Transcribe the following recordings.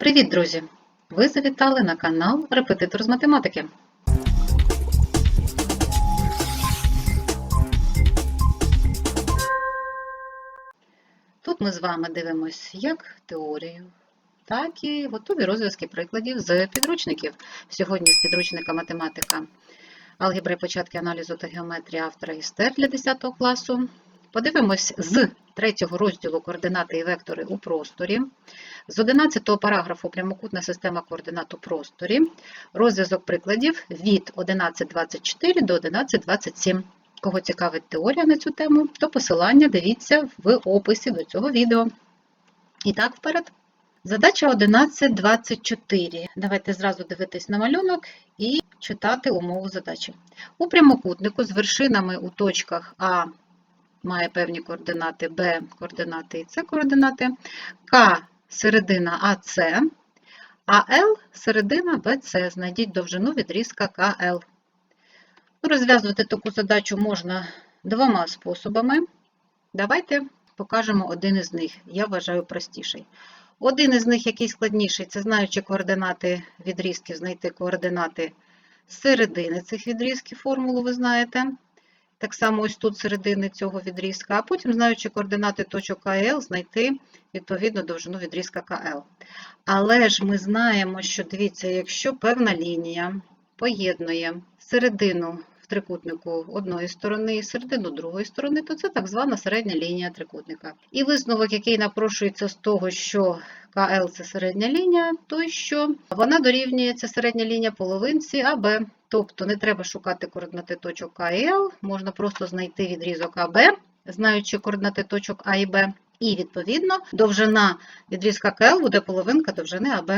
Привіт, друзі! Ви завітали на канал Репетитор з математики. Тут ми з вами дивимося як теорію, так і готові розв'язки прикладів з підручників. Сьогодні з підручника математика алгебри, початки аналізу та геометрії автора Істер для 10 класу. Подивимось з третього розділу координати і вектори у просторі, з 11 параграфу прямокутна система координат у просторі, розв'язок прикладів від 11.24 до 11.27. Кого цікавить теорія на цю тему, то посилання дивіться в описі до цього відео. І так, вперед. Задача 11.24. Давайте зразу дивитись на малюнок і читати умову задачі. У прямокутнику з вершинами у точках А має певні координати Б, координати і С координати, К середина АС, а Л середина БС. Знайдіть довжину відрізка КЛ. Ну, Розв'язувати таку задачу можна двома способами. Давайте покажемо один із них. Я вважаю простіший. Один із них, який складніший, це знаючи координати відрізків, знайти координати середини цих відрізків, формулу ви знаєте. Так само ось тут середини цього відрізка, а потім, знаючи координати точок КЛ, знайти відповідно довжину відрізка КЛ. Але ж ми знаємо, що дивіться, якщо певна лінія поєднує середину трикутнику одної сторони і середину другої сторони, то це так звана середня лінія трикутника. І висновок, який напрошується з того, що КЛ це середня лінія, то що вона дорівнює ця середня лінія половинці АБ. Тобто не треба шукати координати точок А і Л, можна просто знайти відрізок АБ, знаючи координати точок А і Б. І, відповідно, довжина відрізка КЛ буде половинка довжини АБ.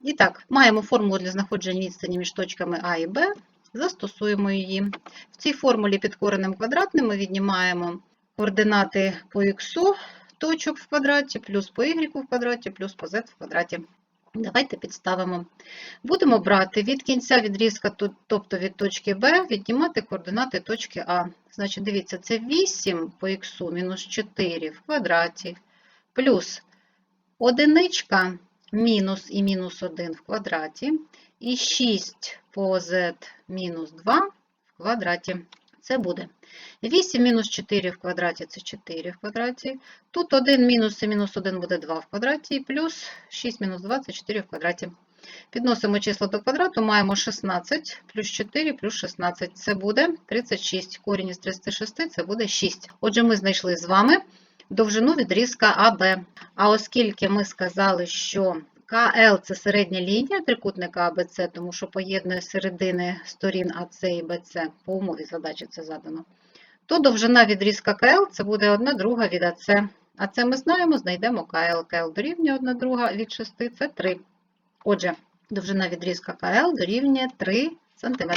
І так, маємо формулу для знаходження відстані між точками А і Б, застосуємо її. В цій формулі під коренем квадратним ми віднімаємо координати по х точок в квадраті, плюс по y в квадраті, плюс по z в квадраті. Давайте підставимо. Будемо брати від кінця відрізка, тобто від точки Б, віднімати координати точки А. Значить, дивіться, це 8 по х мінус 4 в квадраті, плюс одиничка мінус і мінус 1 в квадраті, і 6 по z мінус 2 в квадраті. Це буде 8 мінус 4 в квадраті це 4 в квадраті. Тут 1 мінус і мінус 1 буде 2 в квадраті, і плюс 6 мінус 2 це 4 в квадраті. Підносимо числа до квадрату, маємо 16 плюс 4 плюс 16. Це буде 36. Корінь із 36 це буде 6. Отже, ми знайшли з вами довжину відрізка АБ. А оскільки ми сказали, що КЛ це середня лінія трикутника АБЦ, тому що поєднує середини сторін АЦ і БЦ, по умові задачі це задано, то довжина відрізка КЛ це буде 1 друга від АЦ. А це ми знаємо, знайдемо КЛ. КЛ дорівнює 1 друга від 6, це 3. Отже, довжина відрізка КЛ дорівнює 3 см.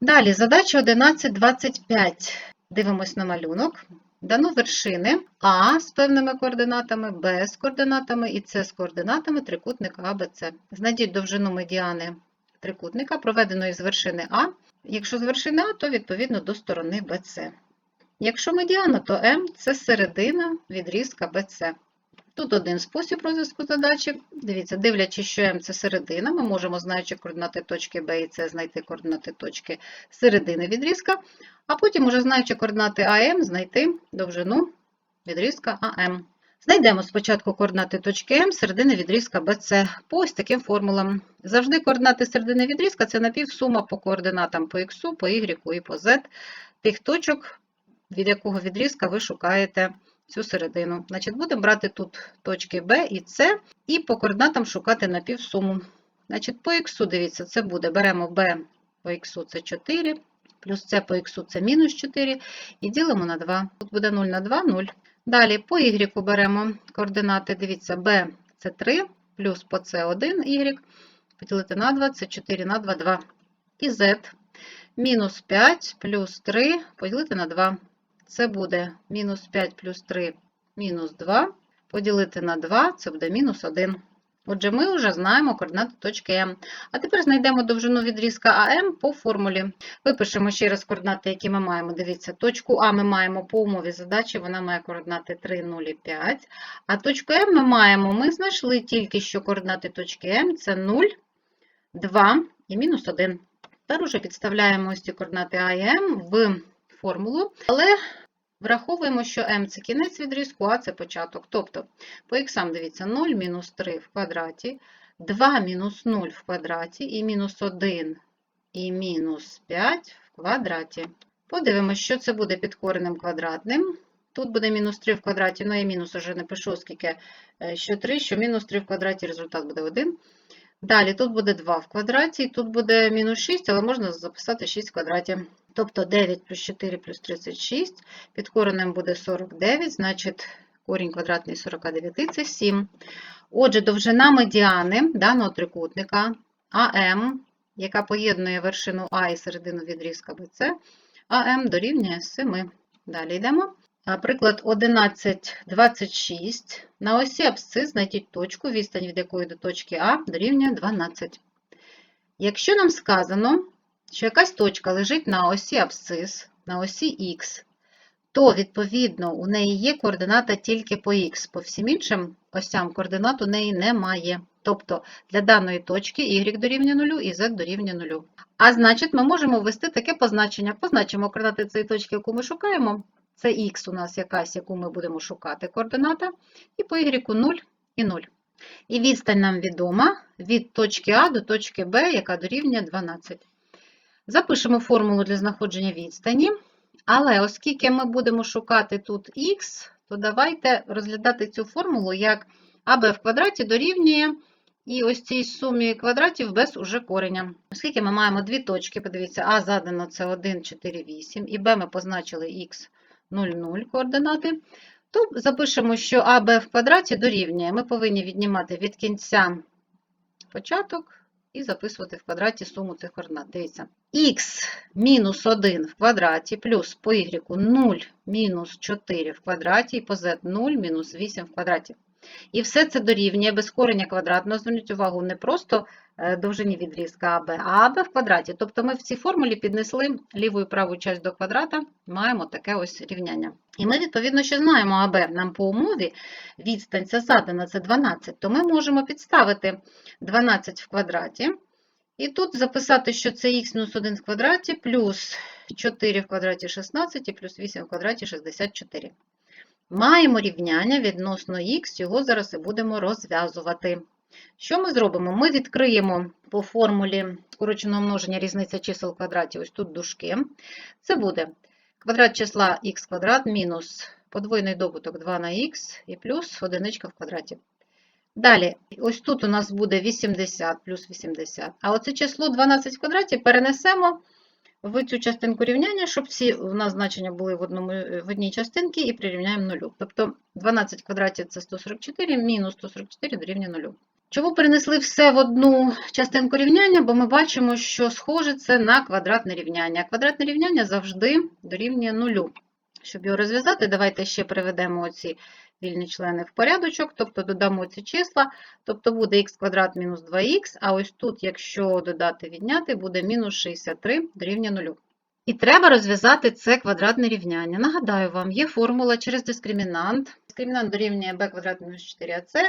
Далі, задача 11.25. Дивимось на малюнок. Дано вершини А з певними координатами, Б з координатами і С з координатами трикутника АБЦ. Знайдіть довжину медіани трикутника, проведеної з вершини А. Якщо з вершини А, то відповідно до сторони БЦ. Якщо медіана, то М це середина відрізка БЦ. Тут один спосіб розв'язку задачі. Дивіться, дивлячись, що М це середина, ми можемо, знаючи координати точки Б і С, знайти координати точки середини відрізка, а потім, уже знаючи координати АМ, знайти довжину відрізка АМ. Знайдемо спочатку координати точки М, середини відрізка БЦ по ось таким формулам. Завжди координати середини відрізка це напівсума по координатам по Х, по Y і по Z тих точок, від якого відрізка ви шукаєте цю середину. Значить, Будемо брати тут точки Б і С, і по координатам шукати напівсуму. Значить, По Х, дивіться, це буде, беремо Б по Х це 4, плюс С по Х це мінус 4, і ділимо на 2. Тут буде 0 на 2, 0. Далі по Y беремо координати, дивіться, B це 3, плюс по С 1 Y, поділити на 2, це 4 на 2, 2. І Z мінус 5 плюс 3 поділити на 2. Це буде мінус 5 плюс 3 мінус 2, поділити на 2, це буде мінус 1. Отже, ми вже знаємо координати точки М. А тепер знайдемо довжину відрізка АМ по формулі. Випишемо ще раз координати, які ми маємо. Дивіться, точку А ми маємо по умові задачі, вона має координати 3, 0 і 5. А точку М ми маємо, ми знайшли тільки що координати точки М це 0, 2 і мінус 1. Тепер уже підставляємо ось ці координати А і М в формулу, але враховуємо, що М це кінець відрізку, А це початок. Тобто, по х дивіться, 0 мінус 3 в квадраті, 2 мінус 0 в квадраті і мінус 1 і мінус 5 в квадраті. Подивимося, що це буде під коренем квадратним. Тут буде мінус 3 в квадраті, ну я мінус вже не пишу, оскільки е, що 3, що мінус 3 в квадраті, результат буде 1. Далі тут буде 2 в квадраті, тут буде мінус 6, але можна записати 6 в квадраті. Тобто 9 плюс 4 плюс 36, під коренем буде 49, значить корінь квадратний 49 – це 7. Отже, довжина медіани даного трикутника АМ, яка поєднує вершину А і середину відрізка БЦ, АМ дорівнює 7. Далі йдемо. Приклад 11,26. На осі абсцис знайдіть точку, відстань від якої до точки А дорівнює 12. Якщо нам сказано, що якась точка лежить на осі абсцис, на осі Х, то, відповідно, у неї є координата тільки по Х. По всім іншим осям координат у неї немає. Тобто для даної точки y дорівнює 0 і z дорівнює 0. А значить, ми можемо ввести таке позначення. Позначимо координати цієї точки, яку ми шукаємо. Це х у нас якась, яку ми будемо шукати координата, і по y 0 і 0. І відстань нам відома від точки А до точки Б, яка дорівнює 12. Запишемо формулу для знаходження відстані. Але оскільки ми будемо шукати тут х, то давайте розглядати цю формулу як АБ в квадраті дорівнює і ось цій сумі квадратів без уже кореня. Оскільки ми маємо дві точки, подивіться, А задано це 1, 4, 8, і Б ми позначили х 0, 0 координати, то запишемо, що АБ в квадраті дорівнює. Ми повинні віднімати від кінця початок і записувати в квадраті суму цих координат. Дивіться. х мінус 1 в квадраті плюс по y 0 мінус 4 в квадраті і по z 0 мінус 8 в квадраті. І все це дорівнює без корення квадратного, зверніть увагу, не просто е, довжині відрізка АБ, а АБ в квадраті. Тобто ми в цій формулі піднесли ліву і праву часть до квадрата, маємо таке ось рівняння. І ми, відповідно, ще знаємо АБ. Нам по умові відстань це задана, це 12, то ми можемо підставити 12 в квадраті. І тут записати, що це х мінус 1 в квадраті, плюс 4 в квадраті 16 і плюс 8 в квадраті 64. Маємо рівняння відносно х, його зараз і будемо розв'язувати. Що ми зробимо? Ми відкриємо по формулі скороченого множення різниця чисел в квадраті, ось тут дужки. Це буде квадрат числа х квадрат мінус подвойний добуток 2 на х і плюс одиничка в квадраті. Далі, ось тут у нас буде 80 плюс 80. А оце число 12 в квадраті перенесемо в цю частинку рівняння, щоб всі у нас значення були в, одному, в одній частинці і прирівняємо нулю. Тобто 12 в квадраті це 144, мінус 144 дорівнює нулю. Чому перенесли все в одну частинку рівняння? Бо ми бачимо, що схоже це на квадратне рівняння. Квадратне рівняння завжди дорівнює нулю. Щоб його розв'язати, давайте ще приведемо оці вільні члени в порядочок, тобто додамо ці числа, тобто буде х квадрат мінус 2х, а ось тут, якщо додати відняти, буде мінус 63 дорівнює 0. І треба розв'язати це квадратне рівняння. Нагадаю вам, є формула через дискримінант. Дискримінант дорівнює b квадрат мінус 4ac.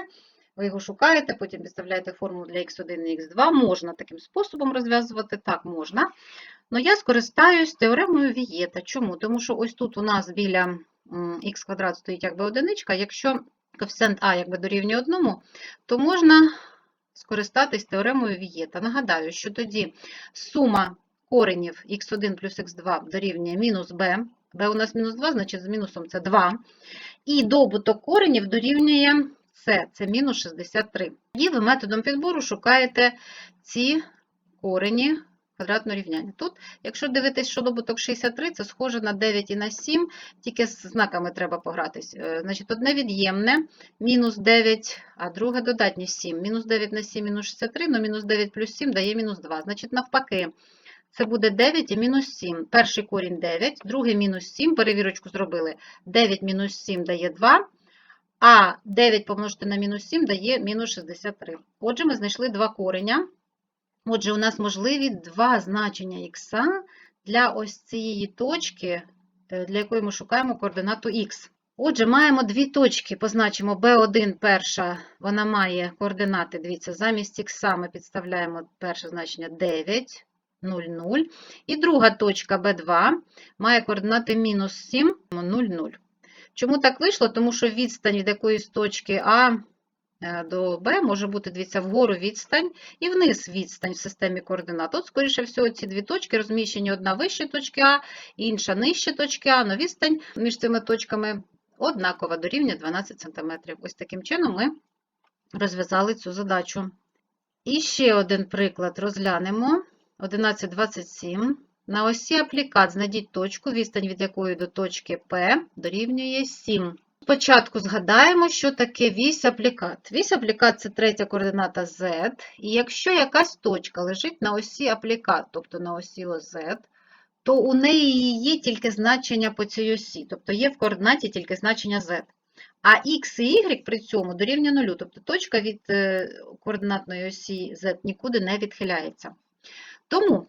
Ви його шукаєте, потім підставляєте формулу для х1 і х2. Можна таким способом розв'язувати, так, можна. Але я скористаюсь теоремою Вієта. Чому? Тому що ось тут у нас біля х квадрат стоїть якби одиничка. Якщо коефіцієнт А якби дорівнює 1, то можна скористатись теоремою Вієта. Нагадаю, що тоді сума коренів х1 плюс х2 дорівнює мінус b. b у нас мінус 2, значить з мінусом це 2. І добуток коренів дорівнює c, це мінус 63. І ви методом підбору шукаєте ці корені квадратного рівняння. Тут, якщо дивитись, що добуток 63, це схоже на 9 і на 7, тільки з знаками треба погратись. Е, Значить, одне від'ємне, мінус 9, а друге додатнє 7. Мінус 9 на 7, мінус 63, ну мінус 9 плюс 7 дає мінус 2. Значить, навпаки, це буде 9 і мінус 7. Перший корінь 9, другий мінус 7, перевірочку зробили. 9 мінус 7 дає 2, А 9 помножити на мінус 7 дає мінус 63. Отже, ми знайшли два кореня. Отже, у нас можливі два значення х для ось цієї точки, е, для якої ми шукаємо координату х. Отже, маємо дві точки, позначимо B1 перша, вона має координати, дивіться, замість х ми підставляємо перше значення 9, 0, 0. І друга точка B2 має координати мінус 7, 0, 0. Чому так вийшло? Тому що відстань від якоїсь точки А до Б може бути, дивіться, вгору відстань і вниз відстань в системі координат. От, скоріше всього, ці дві точки розміщені одна вище точки А, інша нижче точки А, але відстань між цими точками однакова до рівня 12 см. Ось таким чином ми розв'язали цю задачу. І ще один приклад розглянемо. 11,27. На осі аплікат знайдіть точку, відстань від якої до точки P дорівнює 7. Спочатку згадаємо, що таке вісь аплікат. Вісь аплікат це третя координата Z. І якщо якась точка лежить на осі аплікат, тобто на осі ОZ, то у неї є тільки значення по цій осі, тобто є в координаті тільки значення Z. А X і Y при цьому дорівнює 0, тобто точка від е, координатної осі Z нікуди не відхиляється. Тому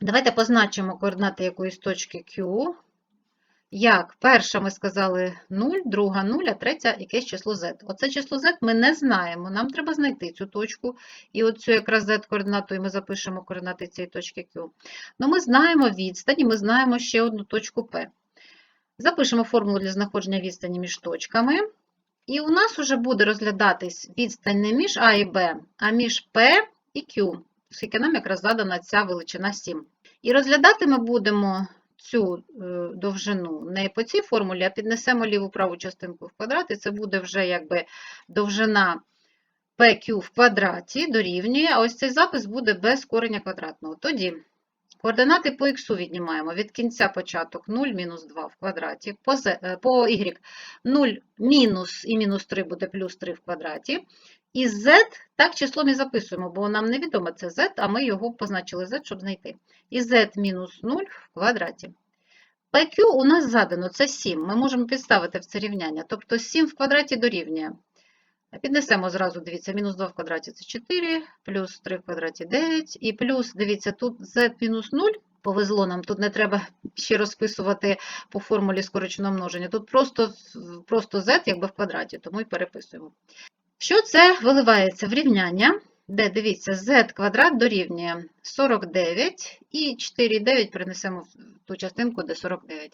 давайте позначимо координати якоїсь точки Q. Як? Перша ми сказали 0, друга 0, а третя якесь число z. Оце число z ми не знаємо. Нам треба знайти цю точку. І оцю якраз z-координату і ми запишемо координати цієї точки Q. Ну, ми знаємо відстань, і ми знаємо ще одну точку P. Запишемо формулу для знаходження відстані між точками. І у нас вже буде розглядатись відстань не між А і Б, а між P і Q, оскільки нам якраз задана ця величина 7. І розглядати ми будемо цю е, довжину не по цій формулі, а піднесемо ліву праву частинку в квадрат, і це буде вже якби довжина PQ в квадраті дорівнює, а ось цей запис буде без корення квадратного. Тоді координати по х віднімаємо від кінця початок 0, мінус 2 в квадраті, по, е, по y 0 мінус і мінус 3 буде плюс 3 в квадраті. І z так числом і записуємо, бо нам невідомо це z, а ми його позначили z, щоб знайти. І z мінус 0 в квадраті. PQ у нас задано, це 7. Ми можемо підставити в це рівняння. Тобто 7 в квадраті дорівнює. Піднесемо зразу, дивіться, мінус 2 в квадраті це 4, плюс 3 в квадраті 9, і плюс, дивіться, тут z мінус 0, повезло нам, тут не треба ще розписувати по формулі скороченого множення. Тут просто, просто z якби в квадраті, тому і переписуємо. Що це виливається в рівняння, де, дивіться, z квадрат дорівнює 49 і 4,9 перенесемо в ту частинку, де 49.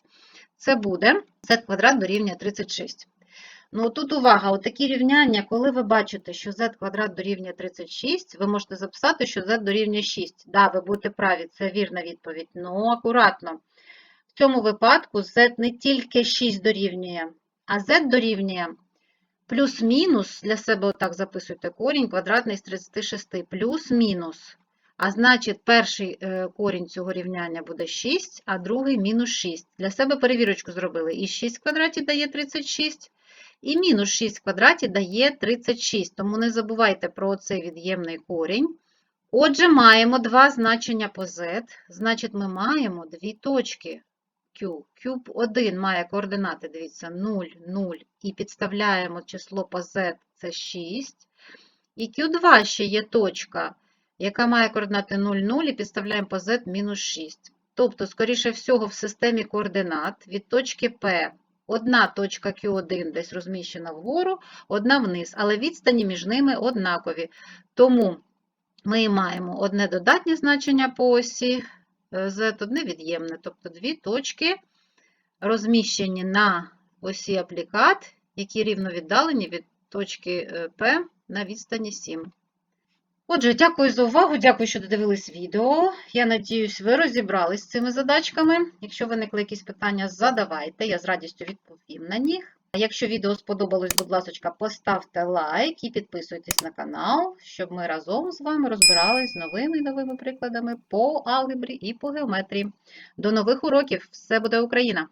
Це буде z квадрат дорівнює 36. Ну, тут увага, отакі рівняння, коли ви бачите, що z квадрат дорівнює 36, ви можете записати, що z дорівнює 6. Да, ви будете праві, це вірна відповідь. Ну, акуратно. В цьому випадку z не тільки 6 дорівнює, а z дорівнює плюс-мінус, для себе отак записуйте корінь квадратний з 36, плюс-мінус. А значить, перший е, корінь цього рівняння буде 6, а другий мінус 6. Для себе перевірочку зробили. І 6 в квадраті дає 36, і мінус 6 в квадраті дає 36. Тому не забувайте про цей від'ємний корінь. Отже, маємо два значення по z. Значить, ми маємо дві точки Q. Куб 1 має координати, дивіться, 0, 0, і підставляємо число по z, це 6. І Q2 ще є точка, яка має координати 0, 0, і підставляємо по z мінус 6. Тобто, скоріше всього, в системі координат від точки P одна точка Q1 десь розміщена вгору, одна вниз, але відстані між ними однакові. Тому ми маємо одне додатнє значення по осі Z, одне від'ємне, тобто дві точки розміщені на осі аплікат, які рівно віддалені від точки P на відстані 7. Отже, дякую за увагу, дякую, що додивились відео. Я надіюсь, ви розібрались з цими задачками. Якщо виникли якісь питання, задавайте, я з радістю відповім на них. Якщо відео сподобалось, будь ласка, поставте лайк і підписуйтесь на канал, щоб ми разом з вами розбирались з новими і новими прикладами по алгебрі і по геометрії. До нових уроків! Все буде Україна!